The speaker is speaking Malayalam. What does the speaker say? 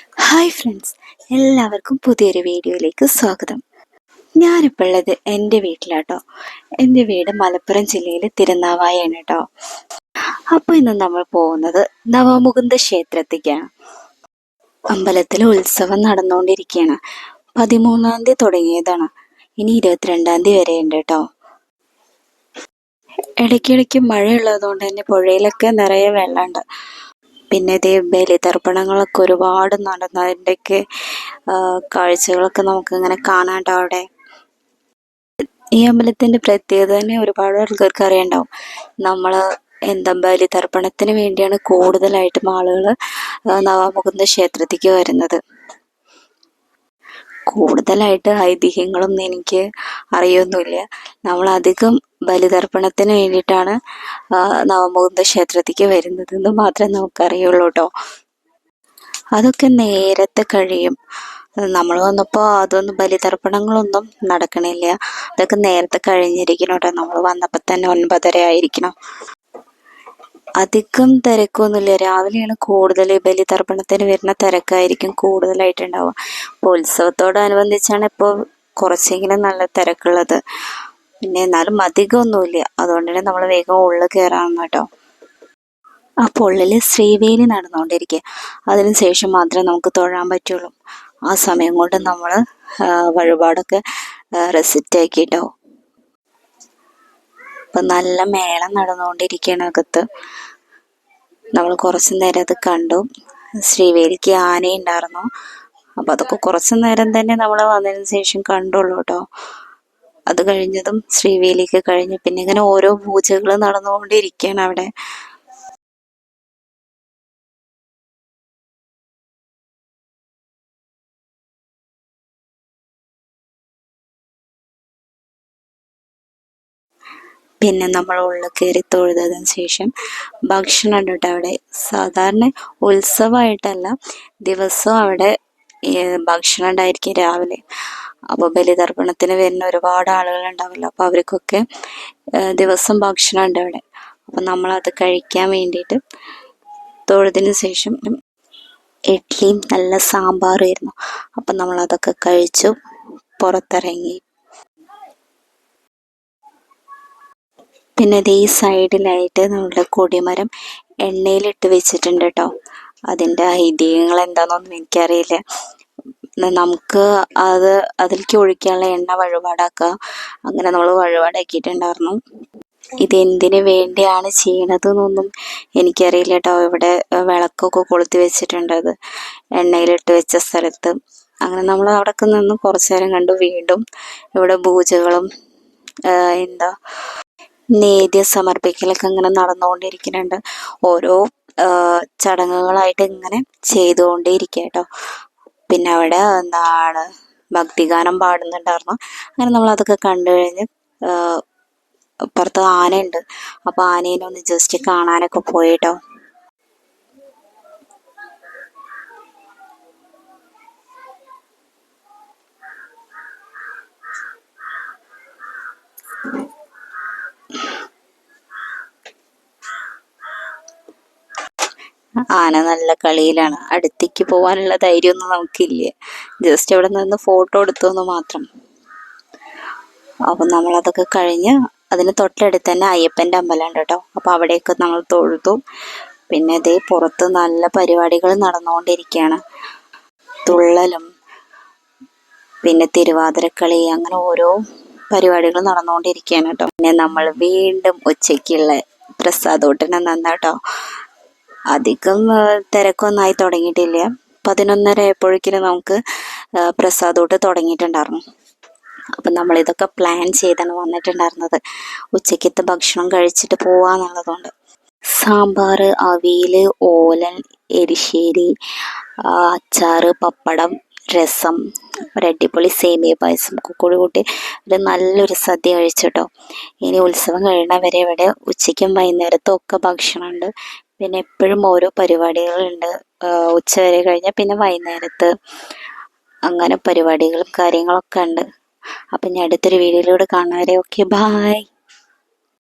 ഹായ് ഫ്രണ്ട്സ് എല്ലാവർക്കും പുതിയൊരു വീഡിയോയിലേക്ക് സ്വാഗതം. ഞാനിപ്പോൾ ഉള്ളത് എന്റെ വീട്ടിലാട്ടോ. എന്റെ വീട് മലപ്പുറം ജില്ലയിൽ തിരുനാവായാണ് കേട്ടോ അപ്പോൾ ഇന്ന് നമ്മൾ പോകുന്നത് നവമുകുന്ദ ക്ഷേത്രത്തേക്കാണ്. അമ്പലത്തിൽ ഉത്സവം നടന്നുകൊണ്ടിരിക്കുകയാണ്. പതിമൂന്നാം തീയതി തുടങ്ങിയതാണ്. ഇനി ഇരുപത്തിരണ്ടാം തീയതി വരെ ഉണ്ട് കേട്ടോ ഇടയ്ക്കിടയ്ക്ക് മഴയുള്ളതുകൊണ്ട് തന്നെ പുഴയിലൊക്കെ നിറയെ വെള്ളമുണ്ട്. പിന്നെ ഇതേ ബലിതർപ്പണങ്ങളൊക്കെ ഒരുപാട് നടന്നതിന്റെയൊക്കെ കാഴ്ചകളൊക്കെ നമുക്ക് ഇങ്ങനെ കാണാണ്ടോ അവിടെ. ഈ അമ്പലത്തിന്റെ പ്രത്യേകത തന്നെ ഒരുപാട് ആൾക്കാർക്ക് അറിയണ്ടാവും. നമ്മൾ എന്താ ബലിതർപ്പണത്തിന് വേണ്ടിയാണ് കൂടുതലായിട്ടും ആളുകൾ നവാമുകുന്ദ ക്ഷേത്രത്തിലേക്ക് വരുന്നത്. കൂടുതലായിട്ട് ഐതിഹ്യങ്ങളൊന്നും എനിക്ക് അറിയൊന്നുമില്ല. നമ്മൾ അധികം ബലിതർപ്പണത്തിന് വേണ്ടിയിട്ടാണ് നവമുകുന്ദ ക്ഷേത്രത്തിലേക്ക് വരുന്നത് എന്ന് മാത്രമേ നമുക്കറിയുള്ളൂ കേട്ടോ. അതൊക്കെ നേരത്തെ കഴിയും. നമ്മൾ വന്നപ്പോൾ അതൊന്നും ബലിതർപ്പണങ്ങളൊന്നും നടക്കണില്ല. അതൊക്കെ നേരത്തെ കഴിഞ്ഞിരിക്കണം കേട്ടോ. നമ്മൾ വന്നപ്പോൾ തന്നെ ഒൻപതര ആയിരിക്കണം. അധികം തിരക്കൊന്നുമില്ല. രാവിലെയാണ് കൂടുതൽ ബലിതർപ്പണത്തിന് വരുന്ന തിരക്കായിരിക്കും കൂടുതലായിട്ടുണ്ടാവുക. അപ്പോൾ ഉത്സവത്തോടനുബന്ധിച്ചാണ് ഇപ്പോൾ കുറച്ചെങ്കിലും നല്ല തിരക്കുള്ളത്. പിന്നെ എന്നാലും അധികമൊന്നുമില്ല. അതുകൊണ്ട് തന്നെ നമ്മൾ വേഗം ഉള്ളിൽ കയറാമെന്ന് കേട്ടോ. ആ പൊള്ളിൽ ശ്രീവേലി നടന്നുകൊണ്ടിരിക്കുക അതിനുശേഷം മാത്രമേ നമുക്ക് തൊഴാൻ പറ്റുള്ളൂ. ആ സമയം കൊണ്ട് നമ്മൾ വഴിപാടൊക്കെ റെസിറ്റ് ആക്കിയിട്ടോ അപ്പം നല്ല മേളം നടന്നുകൊണ്ടിരിക്കുകയാണ് അകത്ത്. നമ്മൾ കുറച്ച് നേരം അത് കണ്ടു. ശ്രീവേലിക്ക് ആനയുണ്ടായിരുന്നു അപ്പം അതൊക്കെ കുറച്ച് നേരം തന്നെ നമ്മൾ വന്നതിന് ശേഷം കണ്ടുള്ളൂ കേട്ടോ. അത് കഴിഞ്ഞതും ശ്രീവേലിക്ക് കഴിഞ്ഞു. പിന്നെ ഇങ്ങനെ ഓരോ പൂജകൾ നടന്നുകൊണ്ടിരിക്കുകയാണ് അവിടെ. പിന്നെ നമ്മൾ ഉള്ളിൽ കയറി തൊഴുതതിന് ശേഷം ഭക്ഷണം ഉണ്ട് അവിടെ. സാധാരണ ഉത്സവമായിട്ടല്ല ദിവസവും അവിടെ ഭക്ഷണം ഉണ്ടായിരിക്കും രാവിലെ. അപ്പോൾ ബലിതർപ്പണത്തിന് വരുന്ന ഒരുപാട് ആളുകൾ ഉണ്ടാവില്ല. അപ്പോൾ അവർക്കൊക്കെ ദിവസം ഭക്ഷണം ഉണ്ട് അവിടെ. അപ്പോൾ നമ്മളത് കഴിക്കാൻ വേണ്ടിയിട്ട് തൊഴുതിന് ശേഷം ഇഡ്ഡലിയും നല്ല സാമ്പാറും ആയിരുന്നു. അപ്പം നമ്മളതൊക്കെ കഴിച്ചു പുറത്തിറങ്ങി. പിന്നെ ഈ സൈഡിലായിട്ട് നമ്മുടെ കൊടിമരം എണ്ണയിലിട്ട് വെച്ചിട്ടുണ്ട് കേട്ടോ അതിന്റെ ഐതിഹ്യങ്ങൾ എന്താണെന്നൊന്നും എനിക്കറിയില്ല. നമുക്ക് അത് അതിലേക്ക് ഒഴിക്കാനുള്ള എണ്ണ വഴിപാടാക്കുക അങ്ങനെ നമ്മൾ വഴിപാടാക്കിയിട്ടുണ്ടായിരുന്നു. ഇത് എന്തിനു വേണ്ടിയാണ് ചെയ്യണതെന്നൊന്നും എനിക്കറിയില്ല കേട്ടോ ഇവിടെ വിളക്കൊക്കെ കൊളുത്തി വെച്ചിട്ടുണ്ട് അത്. എണ്ണയിലിട്ട് വെച്ച സ്ഥലത്ത്. അങ്ങനെ നമ്മൾ അവിടെ നിന്ന് കുറച്ചു നേരം കണ്ടു വീണ്ടും ഇവിടെ പൂജകളും എന്താ നേദ്യം സമർപ്പിക്കലൊക്കെ ഇങ്ങനെ നടന്നുകൊണ്ടിരിക്കുന്നുണ്ട്. ഓരോ ചടങ്ങുകളായിട്ട് ഇങ്ങനെ ചെയ്തുകൊണ്ടേ കേട്ടോ പിന്നെ അവിടെ എന്താണ് ഭക്തിഗാനം പാടുന്നുണ്ടായിരുന്നു. അങ്ങനെ നമ്മൾ അതൊക്കെ കണ്ടു കഴിഞ്ഞ് പുറത്ത് ആനയുണ്ട്. അപ്പോൾ ആനേനെ ഒന്ന് ജസ്റ്റ് കാണാനൊക്കെ പോയിട്ടോ. ആന നല്ല കളിയിലാണ്. അടുത്തേക്ക് പോകാനുള്ള ധൈര്യമൊന്നും നമുക്കില്ല. ജസ്റ്റ് അവിടെ നിന്ന് ഫോട്ടോ എടുത്തു മാത്രം. അപ്പം നമ്മളതൊക്കെ കഴിഞ്ഞ് അതിന് തൊട്ടടുത്ത് തന്നെ അയ്യപ്പന്റെ അമ്പലമുണ്ട് കേട്ടോ. അപ്പോൾ അവിടെയൊക്കെ നമ്മൾ തൊഴുതു. പിന്നെ ഇതേ പുറത്ത് നല്ല പരിപാടികൾ നടന്നുകൊണ്ടിരിക്കുകയാണ്. തുള്ളലും പിന്നെ തിരുവാതിരക്കളി അങ്ങനെ ഓരോ പരിപാടികൾ നടന്നുകൊണ്ടിരിക്കുകയാണ് കേട്ടോ. പിന്നെ നമ്മൾ വീണ്ടും ഉച്ചയ്ക്കുള്ള പ്രസാദോട്ടിനെ നന്നാട്ടോ. അധികം തിരക്കൊന്നും ആയി തുടങ്ങിയിട്ടില്ല. പതിനൊന്നര ആയപ്പോഴേക്കും നമുക്ക് പ്രസാദോട്ട് തുടങ്ങിയിട്ടുണ്ടായിരുന്നു. അപ്പം നമ്മളിതൊക്കെ പ്ലാൻ ചെയ്താണ് വന്നിട്ടുണ്ടായിരുന്നത്. ഉച്ചക്കത്തെ ഭക്ഷണം കഴിച്ചിട്ട് പോവാന്നുള്ളതുകൊണ്ട്. സാമ്പാർ അവിയൽ ഓലൻ എരിശ്ശേരി അച്ചാർ പപ്പടം രസം ഒരടിപൊളി സേമിയ പായസം കൂടി കൂട്ടി ഒരു നല്ലൊരു സദ്യ കഴിച്ചിട്ടോ ഇനി ഉത്സവം കഴിയണ വരെ ഇവിടെ ഉച്ചയ്ക്കും വൈകുന്നേരത്തും ഒക്കെ ഭക്ഷണമുണ്ട്. പിന്നെ എപ്പോഴും ഓരോ പരിപാടികളുണ്ട്. ഉച്ച വരെ കഴിഞ്ഞാൽ പിന്നെ വൈകുന്നേരത്ത് അങ്ങനെ പരിപാടികളും കാര്യങ്ങളൊക്കെ ഉണ്ട്. അപ്പം ഞാൻ അടുത്തൊരു വീഡിയോയിലൂടെ കാണാവരെ ഓക്കെ ബായ്